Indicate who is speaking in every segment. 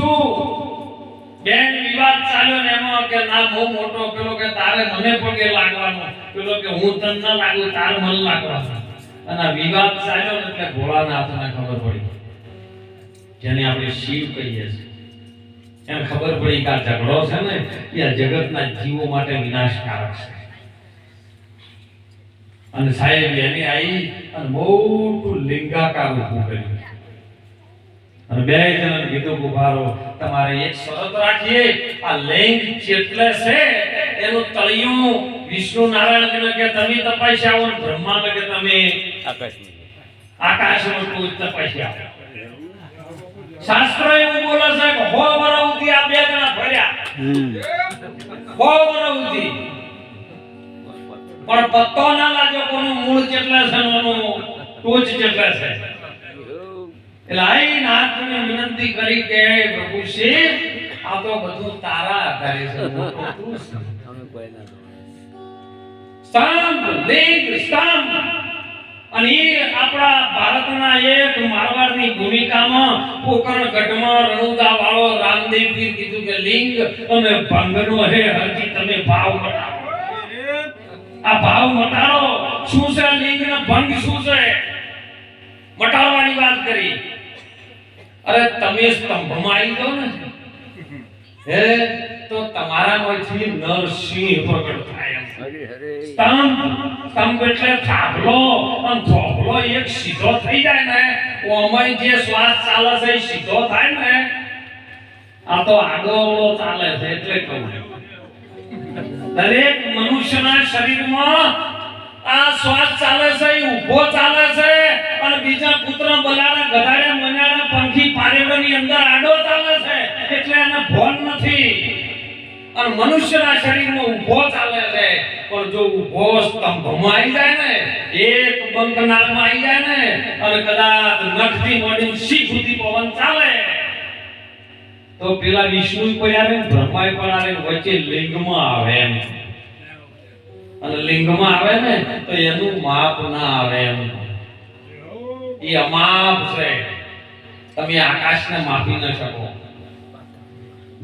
Speaker 1: છું બેન, વિવાદ ચાલ્યો ને એમાં કે ના, બહુ મોટો પેલો કે તારે મને પગે લાગવાનો. પેલો કે હું તને લાગુ, તાર મને લાગવાનો. અને વિવાદ ચાલ્યો ને એટલે ભોળાનાથને ખબર પડી. જેને આપણે શિવ કહીએ છીએ. એને ખબર પડી કે આ ઝઘડો છે ને, એ આ જગતના જીવો માટે વિનાશકારક છે. અને સાહેબ, એને આવી અને મોટું લિંગાકાર ઊભું કર્યું. અને બે જણ કીધું ગુભારો તમારે એક શરત રાખીએ. આ લિંગ જેટલે છે, એનું તળિયું વિષ્ણુ નારાયણ કે તમે તપાસ્યા આવો બ્રહ્મા કે તમે આકાશમાં. કોઈ તપાસ્યા આવો શાસ્ત્ર એવું બોલે છે કે હો વરવથી આ બે જણા ભર્યા. હો વરવથી પણ પત્તો ના લાગ્યો કોનું મૂળ કેટલા છે એનું ટોચ કેટલા છે. એટલે આઈ નાથને વિનંતી કરી કે પ્રભુ આ તો બધું તારા આધારે છે મોટો તું છે. સ્તંભ લિંગ સ્તંભ. અને એ આપણા ભારતના એક મારવાડની ભૂમિકામાં પોકરણ ગઢમાં રણુદા વાળો રામદેવ પીર કીધું કે લિંગ અને ભંગનો હે હરજી તમે ભાવ મટાવો આ ભાવ મટાડો. શું છે લિંગ ભંગ? શું છે? મટાડવાની વાત કરી. અરે તમે સ્તંભમાં આવી ગયો ને. હે તો તમારામાંથી નરસિંહ પ્રગટ થાય સ્તંભ સ્તંભ એટલે થાંભલો. અને થોભલો એક સીધો થઈ જાય ને ઓમાં જે શ્વાસ ચાલે છે એ સીધો થાય ને. આ તો આડો ચાલે છે એટલે કહું દરેક મનુષ્યના શરીરમાં આ શ્વાસ ચાલે છે ઊભો ચાલે છે અને બીજા પુત્ર બલાડા ગધાડા મનાડા પંખી પારેડાની અંદર આડો ચાલે છે એટલે એને ભોન નથી. અને મનુષ્યના શરીરમાં ઊભો ચાલે છે. પણ જો ઊભો સ્તંભમાં આવી જાય ને, એક બંકનાળમાં આવી જાય ને, અને કદાચ નખથી મોડી શીખ સુધી પવન ચાલે. તો પેલા વિષ્ણુ કોઈ આવે ને બ્રહ્માય પણ આવે વચ્ચે લિંગમાં આવે એમ. અને લિંગમાં આવે ને, તો એનું માપ ના આવે એમ. એ અમાપ છે. તમે આકાશને માપી ન શકો.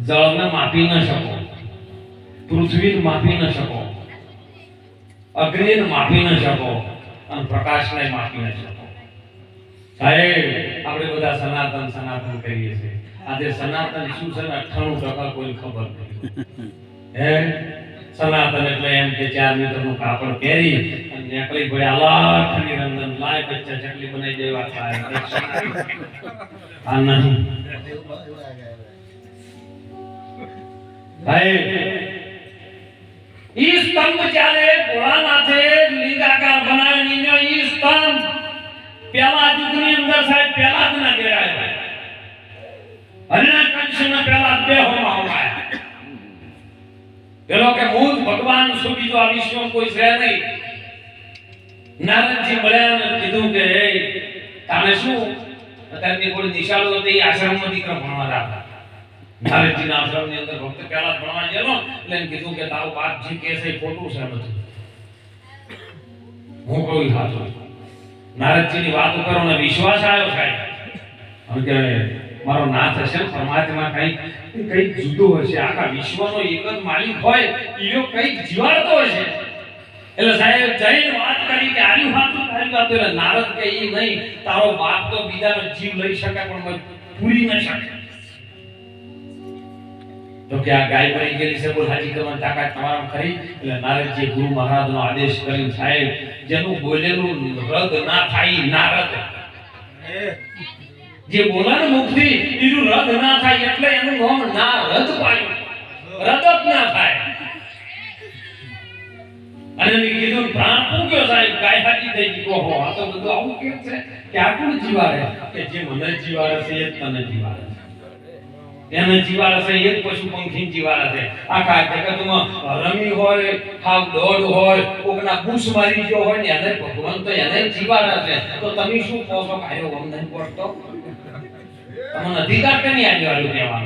Speaker 1: જળને માપી ન શકો. પૃથ્વીને માપી ન શકો. અગ્નિને માપી ન શકો. અને પ્રકાશને માપી ન શકો. સાહેબ, આપણે બધા સનાતન સનાતન કહીએ છીએ. આજે સનાતન શું છે ને અઠ્ઠાણું ટકા કોઈ ખબર નથી. હે? સનાતન એટલે એમ કે ચાર મીટરનું કાપડ પહેરી અને નેકળી ભાઈ અલાખ નિરંજન લાય બચ્ચા ચકલી બનાવી દેવા થાય. આ નહીં ભાઈ, ઈ સ્તંભ જ્યારે ભોળાનાથે લિંગાકાર બનાવીને ઈ સ્તંભ પેલા યુગની અંદર સાહેબ પેલા જ ના ગેરાય હરિના કંસના પેલા બે હોમાં હોમાયા પેલો કે હું જ ભગવાન સુધી જો આ વિશ્વમાં કોઈ છે નહીં. નારદજી મળ્યા અને કીધું કે, હે તમે શું? અત્યારની કોઈ નિશાળો હતી આશ્રમમાં દીકરા ભણવા હતા નારદજીના આશ્રમની અંદર ભક્ત પહેલા ભણવા ગયેલો, એટલે કીધું કે, તારો બાપ કહે છે ખોટું છે બધું. હું કોઈ સાચું નારદજીની વાત ઉપર મને વિશ્વાસ આવ્યો સાહેબ. હવે કે મારો નાથ હશે ને, પરમાત્મા કંઈક કંઈક જુદો હશે. આખા વિશ્વનો એક જ માલિક હોય એનો કંઈક જીવાડતો હશે. એટલે સાહેબ, જઈને વાત કરી કે આની વાત તારી વાત એટલે નારદ કે એ નહીં, તારો બાપ તો બીજાનો જીવ લઈ શકે પણ પૂરી ન શકે. તો કે આ ગાય મરી ગયેલી છે, બોલ હાજી કરવાની તાકાત તમારામાં ખરી? એટલે નારદજી ગુરુ મહારાજનો આદેશ કરીને સાહેબ, જેનું બોલેલું રદ ના થાય નારદ. જે બોલાનું મુખથી એનું રદ ના થાય એટલે એનું નામ ના રદ પાડ્યું. રદ જ ના થાય. અને એને કીધું, પ્રાણ પૂક્યો સાહેબ? ગાય હાજી થઈ ગઈ. ઓહો, આ તો બધું આવું કેમ છે? કે આ જીવાડે? કે જે મને જીવાડે છે એ તને જીવાડે છે. એને જીવાડે છે એ પશુ પંખી જીવાડે છે. આખા જગતમાં રમી હોય, હાવ દોડ હોય, કોકના બૂસ મારી ગયો હોય ને એને ભગવાન તો એને જીવાડે છે. તો તમે શું કહો છો કાયો વંદન પડતો તમને અધિકાર કે નહીં આવ્યો કહેવાનો